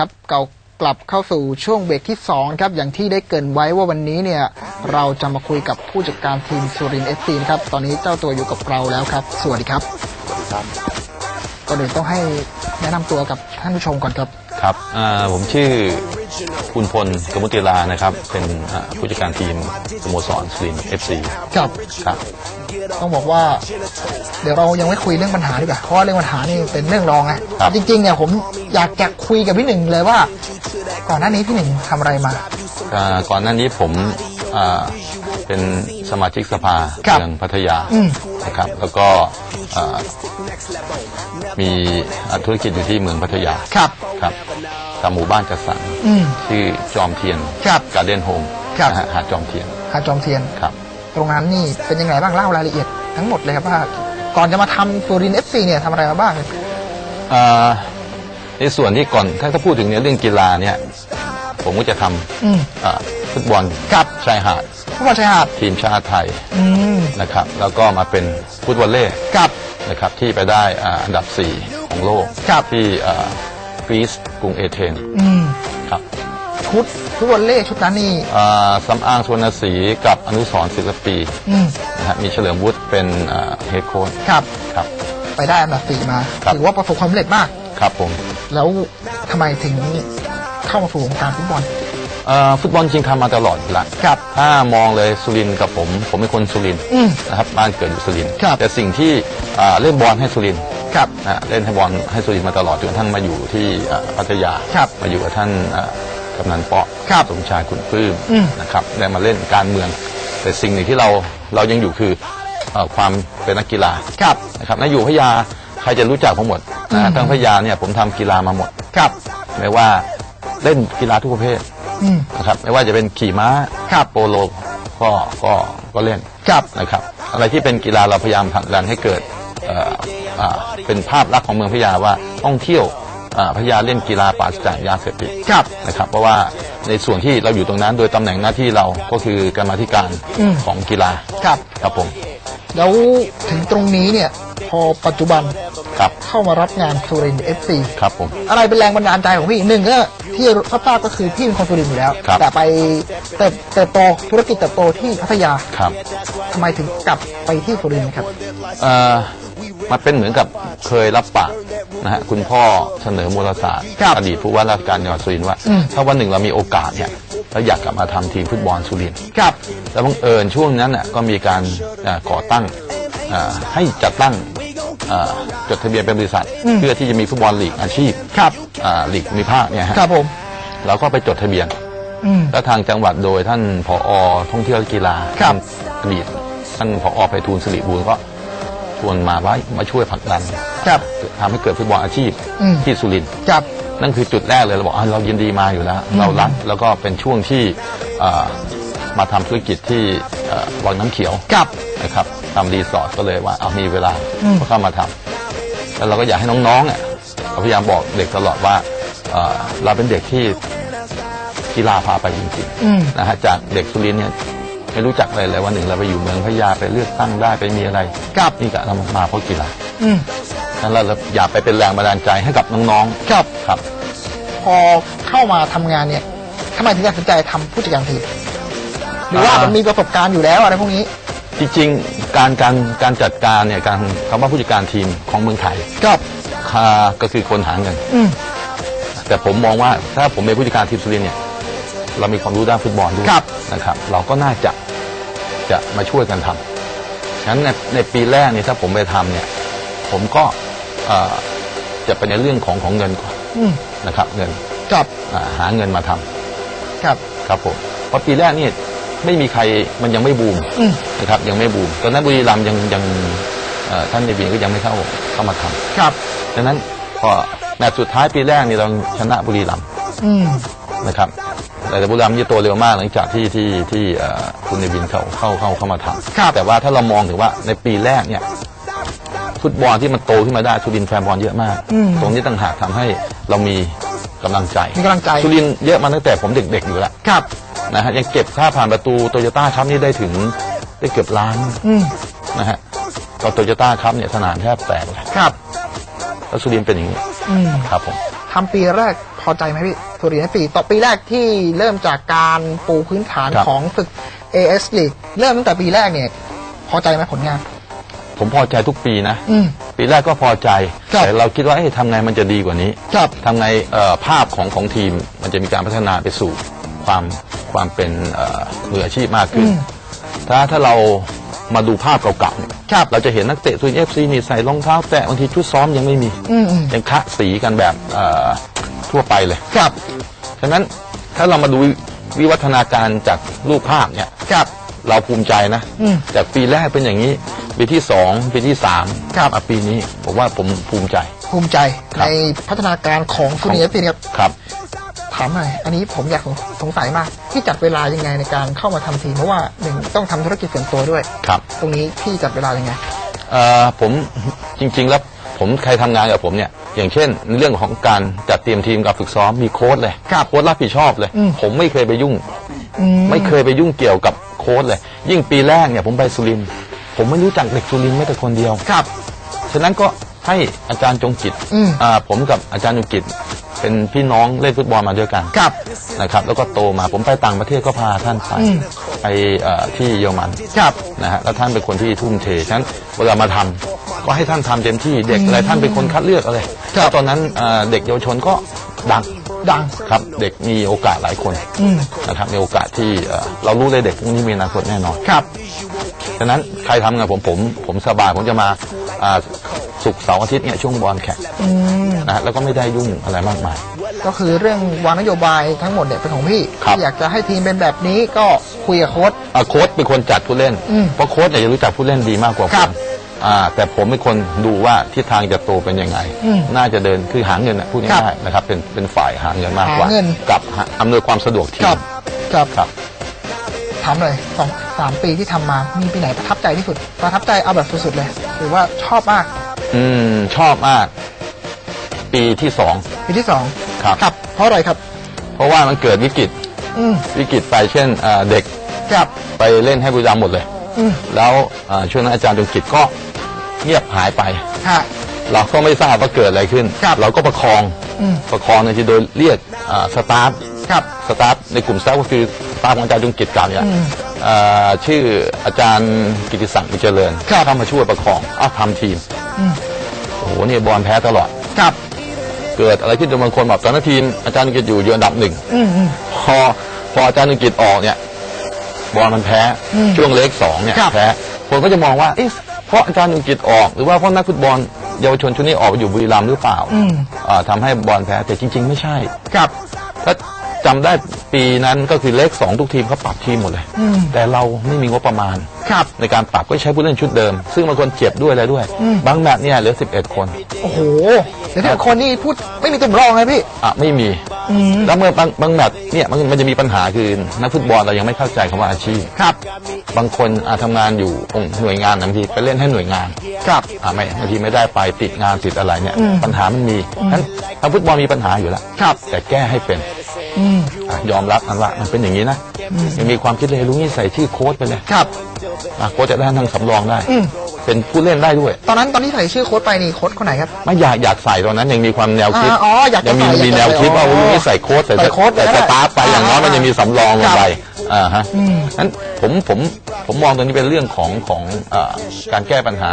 ครับเก่ากลับเข้าสู่ช่วงเบรกที่2ครับอย่างที่ได้เกรินไว้ว่าวันนี้เนี่ยเราจะมาคุยกับผู้จัดการทีมสุรินทร์เอฟซีนะครับตอนนี้เจ้าตัวอยู่กับเราแล้วครับ สวัสดีครับก่อนอื่นต้องให้แนะนำตัวกับท่านผู้ชมก่อนครับครับอ่าผมชื่อคุณพลกมุติลานะครับ เป็นอ่าผู้จัดการทีมสโมสรสุรินทร์เอฟซีครับครับ ต้องบอกว่าเดี๋ยวเรายังไม่คุยเรื่องปัญหาดีกว่าเพราะว่าเรื่องปัญหานี่เป็นเรื่องรองไงจริงๆเนี่ยผมอยากจะคุยกับพี่หนึ่งเลยว่า ก่อนหน้านี้พี่หนึ่งทำอะไรมาอ่าก่อนหน้านี้ผมอ่าเป็นสมาชิกสภาครับเมืองพัทยาอืมนะครับ แล้วก็อ่ามีอ่าธุรกิจอยู่ที่เมืองพัทยาครับครับตามหมู่บ้านจัดสรรอืมชื่อจอมเทียนครับการเด้นโฮมครับนะฮะหาดจอมเทียนหาดจอมเทียนครับ ตรงนั้นนี่เป็นยังไงบ้างเล่ารายละเอียดทั้งหมดเลยครับว่าก่อนจะมาทำสุรินเอฟซีเนี่ยทำอะไรมาบ้างอ่าในส่วนที่ก่อนถ้าถ้าพูดถึงในเรื่องกีฬาเนี่ย ผมก็จะทอืมำอ่าฟุตบอลครับชายหาดฟุตบอลชายหาดทีมชาติไทยอืมนะครับ แล้วก็มาเป็นฟุตบอลเล่กับนะครับที่ไปได้อ่าอันดับ 4 ของโลกครับที่อ่ากรีซกรุงเอเธนส์อืมครับ ชุดฟุตบอลเล่ชุดนั้นนี่อ่าสำอางสวนศรีกับอนุสรณ์ศิลปีอืมนะฮะมีเฉลิมวุฒิเป็นเฮดโค้ชครับครับ ไปได้อันดับสี่มาครับ ถือว่าประสบความสำเร็จมาก ครับผม แล้วทำไมถึงเข้ามาสู่วงการฟุตบอลอ่าฟุตบอลจริงทำมาตลอดอยู่แล้วครับ ถ้ามองเลยสุรินทร์กับผม ผมเป็นคนสุรินทร์อืมนะครับบ้านเกิดอยู่สุรินทร์ครับ แต่สิ่งที่อ่าเล่นบอลให้สุรินทร์ครับ นะฮะเล่นให้บอลให้สุรินทร์มาตลอดจนกระทั่งมาอยู่ที่อ่าพัทยาครับ มาอยู่กับท่านอ่า กำนันเปาะครับสมชายขุนปลื้มอืม นะครับได้มาเล่นการเมือง แต่สิ่งหนึ่งที่เราเรายังอยู่คือเอ่อความเป็นนักกีฬาครับ นะครับนอยู่พทยาใครจะรู้จักผมหมดอืมนะทั้งพทยาเนี่ยผมทำกีฬามาหมด ครับ ไม่ว่าเล่นกีฬาทุกประเภทอืม นะครับไม่ว่าจะเป็นขี่ม้าครับ โปโลก็ก็ก็เล่น ครับ นะครับอะไรที่เป็นกีฬาเราพยายามผลักดันให้เกิดเอ่ออ่าเป็นภาพลักษณ์ของเมืองพทยาว่าท่องเที่ยวอ่า พทยาเล่นกีฬาปราศจากยาเสพติดครับนะครับ เพราะว่าในส่วนที่เราอยู่ตรงนั้น โดยตำแหน่งหน้าที่เราก็คือกรรมาธิการอืม ของกีฬาครับ ครับผมแล้วถึงตรงนี้เนี่ย พอปัจจุบันครับเข้ามารับงานสุรินเอฟซีครับผม อะไรเป็นแรงบันดาลใจของพี่หนึ่งก็ที่ทราบก็คือพี่เป็นคนสุรินทร์อยู่แล้ว ครับ แต่ไปเติบเติบโตธุรกิจเติบโตที่พัทยาครับ ทำไมถึงกลับไปที่สุรินทร์ครับ เอ่อ มันเป็นเหมือนกับเคยรับปากนะฮะคุณพ่อเสนอมูลศาสตร์ครับอดีตผู้ว่าราชการจังหวัดสุรินทร์ว่าอืมถ้าวันหนึ่งเรามีโอกาสเนี่ยเราอยากกลับมาทำทีมฟุตบอลสุรินทร์ครับแล้วบังเอิญช่วงนั้นน่ะก็มีการอ่าก่อตั้งอ่าให้จัดตั้งอ่าจดทะเบียนเป็นบริษัทอืมเพื่อที่จะมีฟุตบอลลีกอาชีพครับอ่าลีกภูมิภาคเนี่ยฮะครับผมเราก็ไปจดทะเบียนอืมแล้วทางจังหวัดโดยท่านผอท่องเที่ยวและกีฬาครับท่านอดีตท่านผอไพฑูรย์สิริบูรณ์ก็ ชวนมาว่ามาช่วยผลักดันครับทำให้เกิดฟุตบอลอาชีพอืมที่สุรินทร์ครับนั่นคือจุดแรกเลยเราบอกอะเรายินดีมาอยู่แล้ว เรารักแล้วก็เป็นช่วงที่อ่ามาทำธุรกิจที่เอ่อวังน้ำเขียวครับนะครับทำรีสอร์ทก็เลยว่าเอามีเวลาอืมก็เข้ามาทำแล้วเราก็อยากให้น้องๆเนี่ยเราพยายามบอกเด็กตลอดว่าเอ่อเราเป็นเด็กที่กีฬาพาไปจริงอืมๆนะฮะจากเด็กสุรินทร์เนี่ย ไม่รู้จักอะไรเลยวันหนึ่งเราไปอยู่เมืองพะยาไปเลือกตั้งได้ไปมีอะไรครับนี่ก็เรามาเพราะกีฬาอืมนั้นเราอยากไปเป็นแรงบันดาลใจให้กับน้องครับๆครับ พอเข้ามาทำงานเนี่ยทำไมถึงตัดสินใจทำผู้จัดการทีมหรือว่าอ่ามั มันมีประสบการณ์อยู่แล้วอะไรพวกนี้จริงๆการการการจัดการเนี่ยการคำว่าผู้จัดการทีมของเมืองไทยครับค่าก็คือคนหาเงิน อืม แต่ผมมองว่าถ้าผมเป็นผู้จัดการทีมสุรินทร์เนี่ยเรามีความรู้ด้านฟุตบอลด้วยครับ นะครับ เราก็น่าจะจะมาช่วยกันทำงั้นในในปีแรกเนี่ยถ้าผมไปทำเนี่ย ผมก็เอ่อจะเป็นในเรื่องของของเงินก่อนอืมนะครับ เงินครับอ่าหาเงินมาทำครับครับผมเพราะปีแรกนี่ไม่มีใครมันยังไม่บูมอืมนะครับ ยังไม่บูมตอนนั้นบุรีรัมย์ยังยังเอ่อท่านในบินก็ยังไม่เข้าเข้ามาทครับำดังนั้นพอแมตช์สุดท้ายปีแรกนี่เราชนะบุรีรัมย์อืมนะครับ แต่บุรีรัมย์นี่โตเร็วมากหลังจากที่ที่ที่เอ่อคุณในบินเขาเข้าเข้าเข้ามาทครับำแต่ว่าถ้าเรามองถึงว่าในปีแรกเนี่ยฟุตบอลที่มันโตขึ้นมาได้สุรินทร์แฟนบอลเยอะมากอืมตรงนี้ต่างหากทำให้เรามีกำลังใจมีกำลังใจสุรินทร์เยอะมาตั้งแต่ผมเด็ก ๆ อยู่แล้วครับนะฮะยังเก็บค่าผ่านประตูโตโยต้าครับนี่ได้ถึงได้เกือบล้านอืมนะฮะก็โตโยต้าครับเนี่ยสนามแทบแตกเลยครับแล้วสุรินทร์เป็นอย่างนี้อืมครับผมพ ทำปีแรกพอใจไหมพี่สุรินทร์ FC ต่อปีแรกที่เริ่มจากการปูพื้นฐานครับ ของศึก AS League เริ่มตั้งแต่ปีแรกเนี่ย พอใจไหมผลงาน ผมพอใจทุกปีนะ อืม ปีแรกก็พอใจ ครับ แต่เราคิดว่าเอ๊ะทำไงมันจะดีกว่านี้ครับ ทำไงเอ่อภาพของของทีมมันจะมีการพัฒนาไปสู่ความความเป็นเอ่อมืออาชีพมากขึ้น อืม ถ้าถ้าเรา มาดูภาพเก่าๆเนี่ยครับเราจะเห็นนักเตะซูนเอฟซีนี่ใส่รองเท้าแตะบางทีชุดซ้อมยังไม่มีอืมอืมยังคะสีกันแบบเอ่อทั่วไปเลยครับฉะนั้นถ้าเรามาดูวิวัฒนาการจากรูปภาพเนี่ยครับเราภูมิใจนะอืมจากปีแรกเป็นอย่างนี้ ปีที่สองปีที่สามครับมาปีนี้ผมว่าผมภูมิใจ ภูมิใจครัในบพัฒนาการของสุรินทร์ FC ครับครับ ถามหน่อยอันนี้ผมอยากสงสัยมาก ที่จัดเวลายังไงในการเข้ามาทำทีมเพราะว่าหนึ่งต้องทำธุรกิจส่วนตัวด้วยครับ ตรงนี้พี่จัดเวลายังไงเอ่อผมจริง ๆ แล้วผมใครทำงานกับผมเนี่ยอย่างเช่นในเรื่องของการจัดเตรียมทีมกับฝึกซ้อมมีโค้ดเลยครับโค้ดรับผิดชอบเลยอืมผมไม่เคยไปยุ่งอืมไม่เคยไปยุ่งเกี่ยวกับโค้ดเลย ยิ่งปีแรกเนี่ยผมไปสุรินทร์ผมไม่รู้จักเด็กสุรินทร์แม้แต่คนเดียวครับ ฉะนั้นก็ให้อาจารย์จงกิจอืมอ่าผมกับอาจารย์จงกิจ เป็นพี่น้องเล่นฟุตบอลมาด้วยกันครับ นะครับ แล้วก็โตมาผมไปต่างประเทศก็พาท่านไปอืมไปเอ่อที่เยอรมันครับนะฮะแล้วท่านเป็นคนที่ทุ่มเทฉะนั้นเวลามาทำก็ให้ท่านทำเต็มที่เด็กอะไรท่านเป็นคนคัดเลือกอะไรครับ แล้วตอนนั้นเอ่อเด็กเยาวชนก็ดัง ดัง ครับเด็กมีโอกาสหลายคนอืม นะครับมีโอกาสที่เอ่อเรารู้เลยเด็กพวกนี้มีอนาคตแน่นอนครับ ฉะนั้นใครทำงานผมผมผมสบายผมจะมาอ่า ศุกร์เสาร์อาทิตย์เนี่ยช่วงบอลแข่งอืมนะฮะแล้วก็ไม่ได้ยุ่งอะไรมากมาย ก็คือเรื่องวางนโยบายทั้งหมดเนี่ยเป็นของพี่ครับที่อยากจะให้ทีมเป็นแบบนี้ก็คุยกับโค้ช อ่าโค้ชเป็นคนจัดผู้เล่น อืมเพราะโค้ชเนี่ยจะรู้จักผู้เล่นดีมากกว่าผครัมบอ่าแต่ผมเป็นคนดูว่าทิศทางจะโตเป็นยังไง อืมน่าจะเดินคือหาเงินนะพูดครับง่ายๆนะครับเป็นเป็นฝ่ายหาเงินมากกว่า หาเงิน กับหาอำนวยความสะดวกทีครัมบครับครับ ถามเลยสองสามปีที่ทำมามีปีไหนประทับใจที่สุด ประทับใจเอาแบบสุดๆเลยหรือว่าชอบมาก อืม ชอบมาก ปีที่สอง ปีที่สองครับ ครับ เพราะอะไรครับ เพราะว่ามันเกิดวิกฤตอืมวิกฤตไปเช่นอ่าเด็กครับ ไปเล่นให้บุรีรัมย์หมดเลย อืมแล้วอ่าช่วงนั้นอาจารย์จงกิจก็เงียบหายไป ฮะ เราก็ไม่ทราบว่าเกิดอะไรขึ้น ครับเราก็ประคองอืม ประคองในที่โดยเรียกอ่าสตาฟ ครับ สตาฟในกลุ่มสตาฟก็คือสตาฟของอาจารย์จงกิจเก่าเนี่ยอืมอ่าชื่ออาจารย์กิติศักดิ์มิเจริญครับ เข้ามาช่วยประคองอ้าวทำทีมอืม โอ้โหเนี่ยบอลแพ้ตลอด ครับ เกิดอะไรขึ้นจนบางคนบอกตอนนั้นทีมอาจารย์จงกิจอยู่อยู่อันดับหนึ่งอืมอืมพอพออาจารย์จงกิจออกเนี่ย บอลมันแพ้อืมช่วงเล็กสองเนี่ยครับแพ้คนก็จะมองว่าเอ๊ะเพราะอาจารย์จงกิจออกหรือว่าเพราะนักฟุตบอลเยาวชนชุดนี้ออกไปอยู่บุรีรัมย์หรือเปล่าอืมอ่าทำให้บอลแพ้แต่จริง ๆ ไม่ใช่ ครับ ถ้า จำได้ปีนั้นก็คือเลขสองทุกทีมเขาปรับทีมหมดเลย อืม แต่เราไม่มีงบประมาณ ครับ ในการปรับก็ใช้ผู้เล่นชุดเดิม ซึ่งบางคนเจ็บด้วยอะไรด้วย อืม บางแมตช์เนี่ยเหลือ 11 คนโอ้โหเดี๋ยวแต่คนนี่พูดไม่มีตุ่มรองเลยพี่ อะไม่มี อืม แล้วเมื่อบางบางแมตช์เนี่ยมันมันจะมีปัญหาคือนักฟุตบอลเรายังไม่เข้าใจคำว่าอาชีพ ครับ บางคนอาทำงานอยู่องค์หน่วยงานบางทีไปเล่นให้หน่วยงานครับ อ่าไม่บางทีไม่ได้ไปติดงานติดอะไรเนี่ย อืมปัญหามันมีนั้นทางฟุตบอลมีปัญหาอยู่แล้วครับ แต่แก้ให้เป็น อืมอะยอมรับอันว่ามันเป็นอย่างนี้นะยังมีความคิดเลยลุงนี่ใส่ชื่อโค้ชไปเลยครับ อะโค้ชจะได้ทั้งสำรองได้ อืม เป็นผู้เล่นได้ด้วย ตอนนั้นตอนที่ใส่ชื่อโค้ชไปนี่โค้ชคนไหนครับ ไม่อยากอยากใส่ตอนนั้นยังมีความแนวคิดอ่าอ๋ออยากจะยังมีใส่มีอยากจะแนวคิดว่าใส่อ๋อลุงนี่ใส่โค้ชใส่ใส่โค้ชใส่ก็สได้ตาฟไปอย่างน้อยมันยังมีสำรองลงไปอ่าฮะอืม นั้นผมผมผมมองตรงนี้เป็นเรื่องของของอ่าการแก้ปัญหา